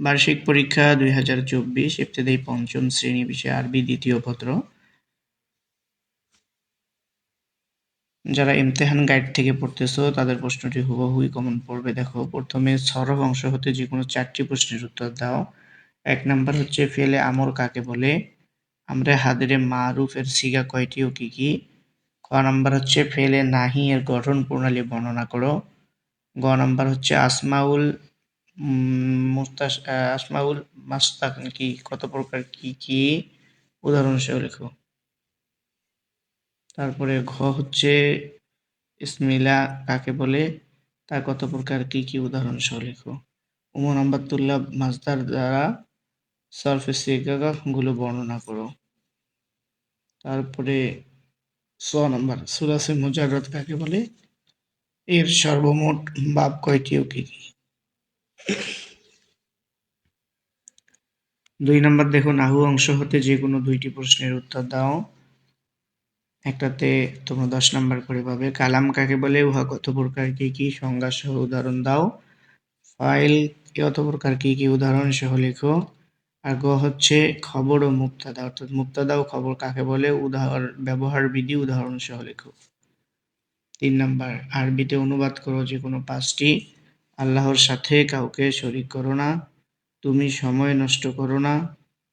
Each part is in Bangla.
বার্ষিক পরীক্ষা দুই হাজার চব্বিশ, ইবতেদায়ী পঞ্চম শ্রেণি বিষয় আরবি দ্বিতীয় পত্র। যারা ইমতেহান গাইড থেকে পড়তেছো, তাদের প্রশ্নটি হুবহুই কমন পড়বে। দেখো, প্রথমে সরব অংশ হতে যে কোনো চারটি প্রশ্নের উত্তর দাও। এক নাম্বার হচ্ছে, ফেলে আমর কাকে বলে? আমরা হাদিরে মারুফের সিগা কয়টি ও কি কি? ক নাম্বার হচ্ছে, ফেলে নাহি এর গঠন প্রণালী বর্ণনা করো। গ নাম্বার হচ্ছে, আসমাউল আসমাউল মাস্তাক কি কত প্রকার কি কি উদাহরণ সহ লেখো। তারপরে ঘ হচ্ছে ইসমিলা কাকে বলে তা কত প্রকার কি কি উদাহরণ সহ লেখো। উমর আম্বাতুল্লাহ মাজদার দ্বারা সরফে গুলো বর্ণনা করো। তারপরে ছ নম্বর, সুরাসে মুজারত কাকে বলে, এর সর্বমোট বাপ কয়টি ও কি কি? দুই নম্বর দেখো নাহু অংশ হতে যে কোনো দুইটি প্রশ্নের উত্তর দাও। একটাতে তোমরা দশ নাম্বার করে পাবে। কালাম কাকে বলে? উহা কত প্রকার, কি কি? সংজ্ঞা সহ উদাহরণ দাও। ফাইল কত প্রকার, কি কি? উদাহরণ সহ লেখো। আর গ হচ্ছে খবর ও মুক্তাদা অর্থাৎ মুক্তাদা ও খবর কাকে বলে? উদাহরণ ব্যবহার বিধি উদাহরণ সহ লেখো। তিন নাম্বার, আরবিতে অনুবাদ করো যে কোনো পাঁচটি। আল্লাহর সাথে কাউকে শরিক করো না। তুমি সময় নষ্ট করো না।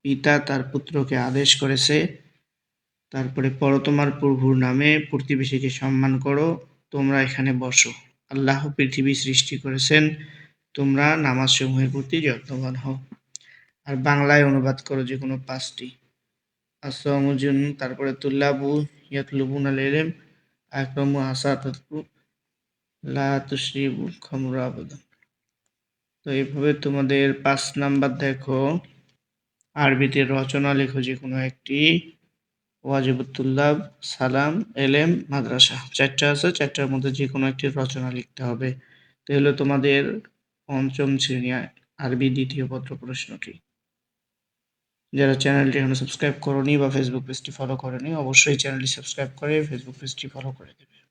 পিতা তার পুত্রকে আদেশ করেছে। তারপরে পর তোমার প্রভুর নামে, প্রতিবেশীকে সম্মান করো। তোমরা এখানে বসো। আল্লাহ পৃথিবী সৃষ্টি করেছেন। তোমরা নামাজ সমূহের প্রতি যত্নবান হও। আর বাংলায় অনুবাদ করো যে কোনো পাঁচটি। আসমুজুন তারপরে তুল্লাবু ইয়াতলুবুন আল এলেম আকরমু আসাতু লা তুশরিবু খমরু আবেদন। তো এইভাবে তোমাদের পাঁচ নাম্বার দেখো। আরবিতে রচনা লেখো যে কোনো একটি। ওয়াজিবুতুল্লাহ, সালাম, এলেম, মাদ্রাসা। চারটা আছে, চারটার মধ্যে যে কোনো একটি রচনা লিখতে হবে। তো হলো তোমাদের পঞ্চম শ্রেণি, আরবি দ্বিতীয় পত্র প্রশ্নটি। যারা চ্যানেলটি এখনও সাবস্ক্রাইব করনি বা ফেসবুক পেজটি ফলো করেনি, অবশ্যই চ্যানেলটি সাবস্ক্রাইব করে ফেসবুক পেজটি ফলো করে দেবে।